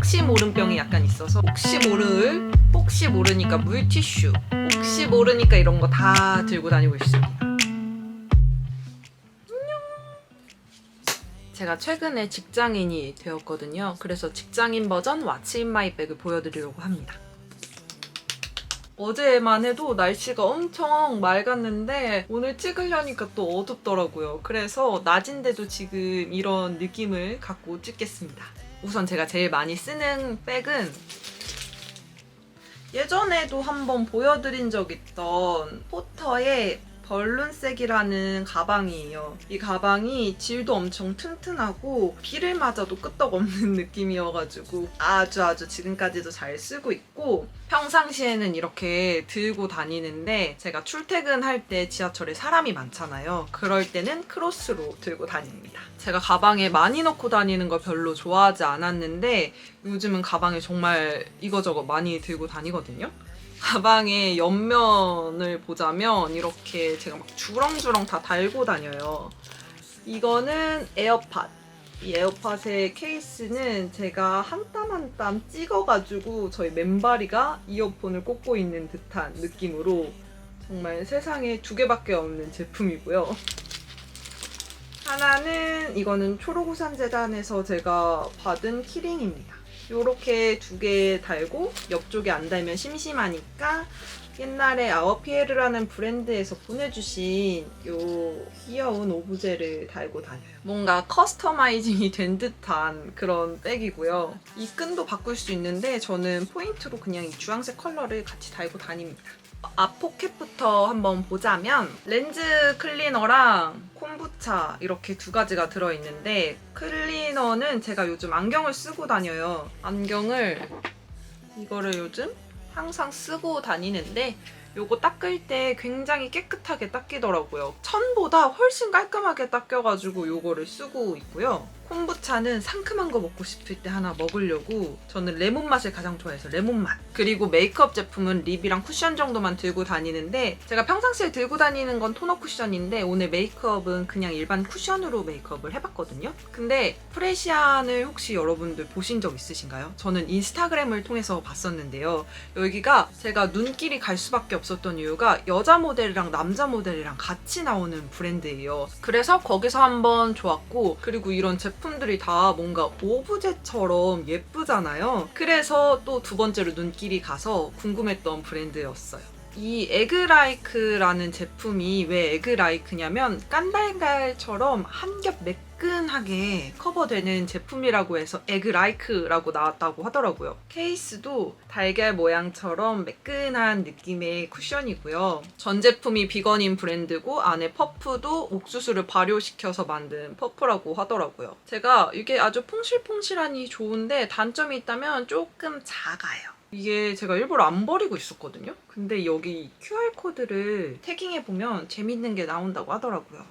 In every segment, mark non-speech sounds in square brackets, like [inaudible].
혹시 모른병이 약간 있어서 혹시 모를 혹시 모르니까 물티슈 혹시 모르니까 이런 거 다 들고 다니고 있습니다. 제가 최근에 직장인이 되었거든요. 그래서 직장인 버전 왓츠 인 마이 백을 보여드리려고 합니다. 어제만 해도 날씨가 엄청 맑았는데 오늘 찍으려니까 또 어둡더라고요. 그래서 낮인데도 지금 이런 느낌을 갖고 찍겠습니다. 우선 제가 제일 많이 쓰는 백은 예전에도 한번 보여드린 적 있던 포터의 벌룬색이라는 가방이에요. 이 가방이 질도 엄청 튼튼하고 비를 맞아도 끄떡 없는 [laughs] 느낌이어가지고 아주 아주 지금까지도 잘 쓰고 있고 평상시에는 이렇게 들고 다니는데 제가 출퇴근할 때 지하철에 사람이 많잖아요. 그럴 때는 크로스로 들고 다닙니다. 제가 가방에 많이 넣고 다니는 걸 별로 좋아하지 않았는데 요즘은 가방에 정말 이거저거 많이 들고 다니거든요. 가방의 옆면을 보자면 이렇게 제가 막 주렁주렁 다 달고 다녀요. 이거는 에어팟. 이 에어팟의 케이스는 제가 한 땀 한 땀 찍어가지고 저희 맨바리가 이어폰을 꽂고 있는 듯한 느낌으로 정말 세상에 두 개밖에 없는 제품이고요. 하나는 이거는 초록우산재단에서 제가 받은 키링입니다. 요렇게 두 개 달고 옆쪽에 안 달면 심심하니까 옛날에 아워피에르라는 브랜드에서 보내주신 요 귀여운 오브제를 달고 다녀요. 뭔가 커스터마이징이 된 듯한 그런 백이고요. 이 끈도 바꿀 수 있는데 저는 포인트로 그냥 이 주황색 컬러를 같이 달고 다닙니다. 앞 포켓부터 한번 보자면 렌즈 클리너랑 콤부차 이렇게 두 가지가 들어있는데 클리너는 제가 요즘 안경을 쓰고 다녀요. 안경을 이거를 요즘 항상 쓰고 다니는데 요거 닦을 때 굉장히 깨끗하게 닦이더라고요. 천보다 훨씬 깔끔하게 닦여가지고 요거를 쓰고 있고요. 콤부차는 상큼한 거 먹고 싶을 때 하나 먹으려고 저는 레몬 맛을 가장 좋아해서 레몬 맛. 그리고 메이크업 제품은 립이랑 쿠션 정도만 들고 다니는데 제가 평상시에 들고 다니는 건 토너 쿠션인데 오늘 메이크업은 그냥 일반 쿠션으로 메이크업을 해봤거든요. 근데 프레시안을 혹시 여러분들 보신 적 있으신가요? 저는 인스타그램을 통해서 봤었는데요. 여기가 제가 눈길이 갈 수밖에 없었던 이유가 여자 모델이랑 남자 모델이랑 같이 나오는 브랜드예요. 그래서 거기서 한번 좋았고 그리고 이런 제품 들이 다 뭔가 오브제처럼 예쁘잖아요. 그래서 또 두 번째로 눈길이 가서 궁금했던 브랜드였어요. 이 에그라이크라는 제품이 왜 에그라이크냐면 깐달걀처럼 한 겹 매끈하게 커버되는 제품이라고 해서 에그라이크라고 나왔다고 하더라고요. 케이스도 달걀 모양처럼 매끈한 느낌의 쿠션이고요. 전 제품이 비건인 브랜드고 안에 퍼프도 옥수수를 발효시켜서 만든 퍼프라고 하더라고요. 제가 이게 아주 퐁실퐁실하니 좋은데 단점이 있다면 조금 작아요. 이게 제가 일부러 안 버리고 있었거든요. 근데 여기 QR코드를 태깅해보면 재밌는 게 나온다고 하더라고요.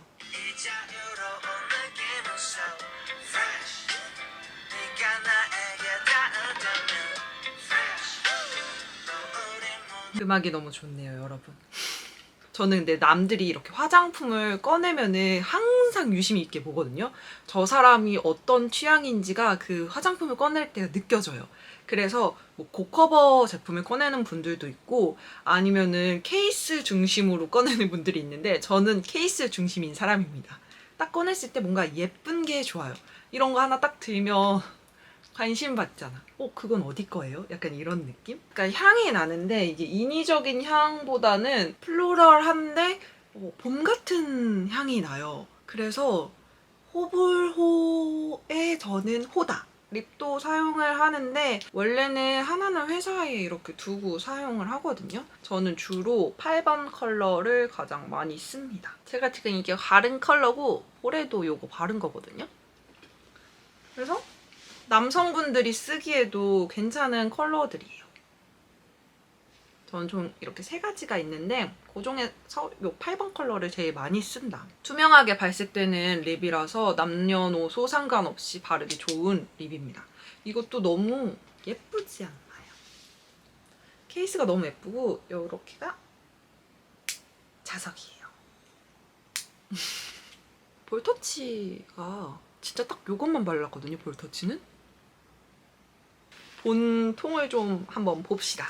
음악이 너무 좋네요, 여러분. 저는 근데 남들이 이렇게 화장품을 꺼내면은 항상 유심히 있게 보거든요. 저 사람이 어떤 취향인지가 그 화장품을 꺼낼 때 느껴져요. 그래서 뭐 고커버 제품을 꺼내는 분들도 있고 아니면은 케이스 중심으로 꺼내는 분들이 있는데 저는 케이스 중심인 사람입니다. 딱 꺼냈을 때 뭔가 예쁜 게 좋아요. 이런 거 하나 딱 들면 관심 받잖아. 어, 그건 어디 거예요? 약간 이런 느낌? 그러니까 향이 나는데 이게 인위적인 향보다는 플로럴한데 어, 봄 같은 향이 나요. 그래서 호불호에 저는 호다. 립도 사용을 하는데 원래는 하나는 회사에 이렇게 두고 사용을 하거든요. 저는 주로 8번 컬러를 가장 많이 씁니다. 제가 지금 이게 바른 컬러고 올해도 이거 바른 거거든요. 그래서 남성분들이 쓰기에도 괜찮은 컬러들이에요. 저는 좀 이렇게 세 가지가 있는데 그 중에서 요 8번 컬러를 제일 많이 쓴다. 투명하게 발색되는 립이라서 남녀노소 상관없이 바르기 좋은 립입니다. 이것도 너무 예쁘지 않나요? 케이스가 너무 예쁘고 요렇게가 자석이에요. [laughs] 볼터치가 진짜 딱 요것만 발랐거든요, 볼터치는. 본 통을 좀 한번 봅시다.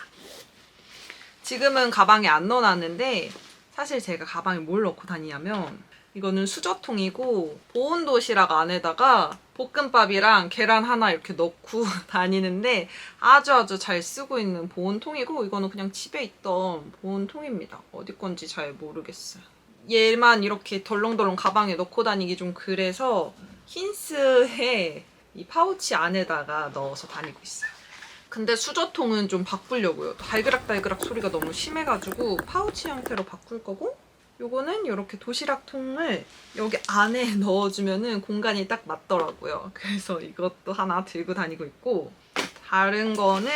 지금은 가방에 안 넣어놨는데 사실 제가 가방에 뭘 넣고 다니냐면 이거는 수저통이고 보온 도시락 안에다가 볶음밥이랑 계란 하나 이렇게 넣고 [laughs] 다니는데 아주 아주 잘 쓰고 있는 보온통이고 이거는 그냥 집에 있던 보온통입니다. 어디 건지 잘 모르겠어요. 얘만 이렇게 덜렁덜렁 가방에 넣고 다니기 좀 그래서 힌스에 이 파우치 안에다가 넣어서 다니고 있어요. 근데 수저통은 좀 바꾸려고요. 달그락달그락 소리가 너무 심해가지고 파우치 형태로 바꿀 거고 요거는 이렇게 도시락 통을 여기 안에 [laughs] 넣어주면은 공간이 딱 맞더라고요. 그래서 이것도 하나 들고 다니고 있고 다른 거는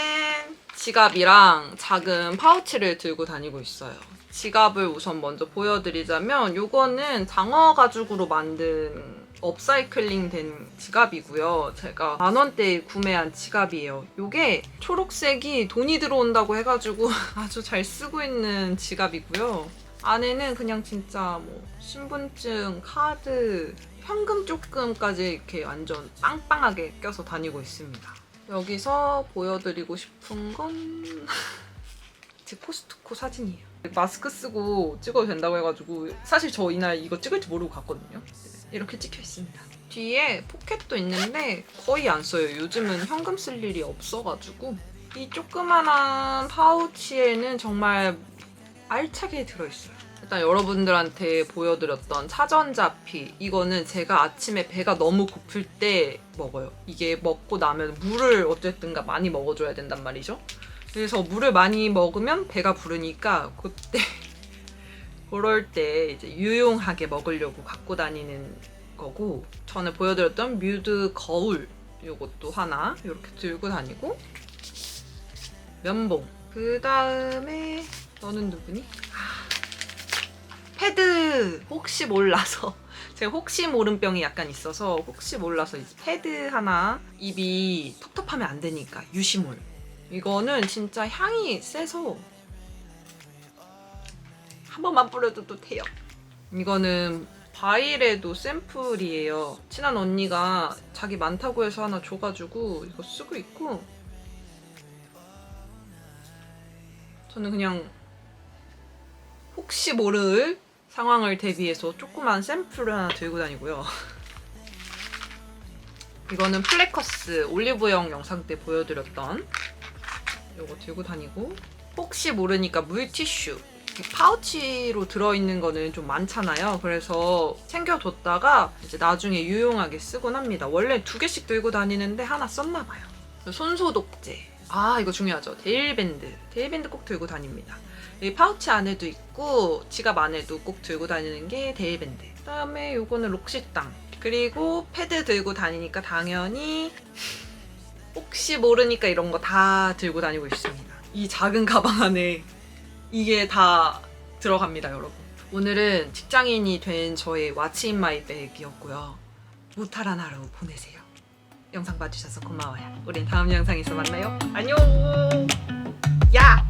지갑이랑 작은 파우치를 들고 다니고 있어요. 지갑을 우선 먼저 보여드리자면 요거는 장어 가죽으로 만든 업사이클링 된 지갑이고요. 제가 만 원대에 구매한 지갑이에요. 요게 초록색이 돈이 들어온다고 해가지고 [laughs] 아주 잘 쓰고 있는 지갑이고요. 안에는 그냥 진짜 뭐 신분증, 카드, 현금 조금까지 이렇게 완전 빵빵하게 껴서 다니고 있습니다. 여기서 보여드리고 싶은 건 [laughs] 제 코스트코 사진이에요. 마스크 쓰고 찍어도 된다고 해가지고 사실 저 이날 이거 찍을지 모르고 갔거든요. 이렇게 찍혀 있습니다. 뒤에 포켓도 있는데 거의 안 써요. 요즘은 현금 쓸 일이 없어가지고 이 조그만한 파우치에는 정말 알차게 들어있어요. 일단 여러분들한테 보여드렸던 차전자피 이거는 제가 아침에 배가 너무 고플 때 먹어요. 이게 먹고 나면 물을 어쨌든가 많이 먹어줘야 된단 말이죠. 그래서 물을 많이 먹으면 배가 부르니까 그때 그럴 때 이제 유용하게 먹으려고 갖고 다니는 거고 전에 보여드렸던 뮤드 거울 요것도 하나 이렇게 들고 다니고 면봉. 그 다음에 너는 누구니? 아, 패드 혹시 몰라서. [laughs] 제가 혹시 모른 병이 약간 있어서 혹시 몰라서 이제 패드 하나 입이 텁텁하면 안 되니까 유시몰. 이거는 진짜 향이 세서 한 번만 뿌려도 돼요. 이거는 바이레도 샘플이에요. 친한 언니가 자기 많다고 해서 하나 줘가지고 이거 쓰고 있고 저는 그냥 혹시 모를 상황을 대비해서 조그만 샘플을 하나 들고 다니고요. [laughs] 이거는 플래커스 올리브영 영상 때 보여드렸던 요거 들고 다니고 혹시 모르니까 물티슈 파우치로 들어있는 거는 좀 많잖아요. 그래서 챙겨뒀다가 이제 나중에 유용하게 쓰곤 합니다. 원래 두 개씩 들고 다니는데 하나 썼나 봐요. 손소독제. 아 이거 중요하죠. 데일밴드. 데일밴드 꼭 들고 다닙니다. 이 파우치 안에도 있고 지갑 안에도 꼭 들고 다니는 게 데일밴드. 그다음에 요거는 록시땅. 그리고 패드 들고 다니니까 당연히 혹시 모르니까 이런 거 다 들고 다니고 있습니다. 이 작은 가방 안에 이게 다 들어갑니다, 여러분. 오늘은 직장인이 된 저의 왓츠 인 마이 백이었고요. 무탈한 하루 보내세요. 영상 봐주셔서 고마워요. 우린 다음 영상에서 만나요. 안녕! 야!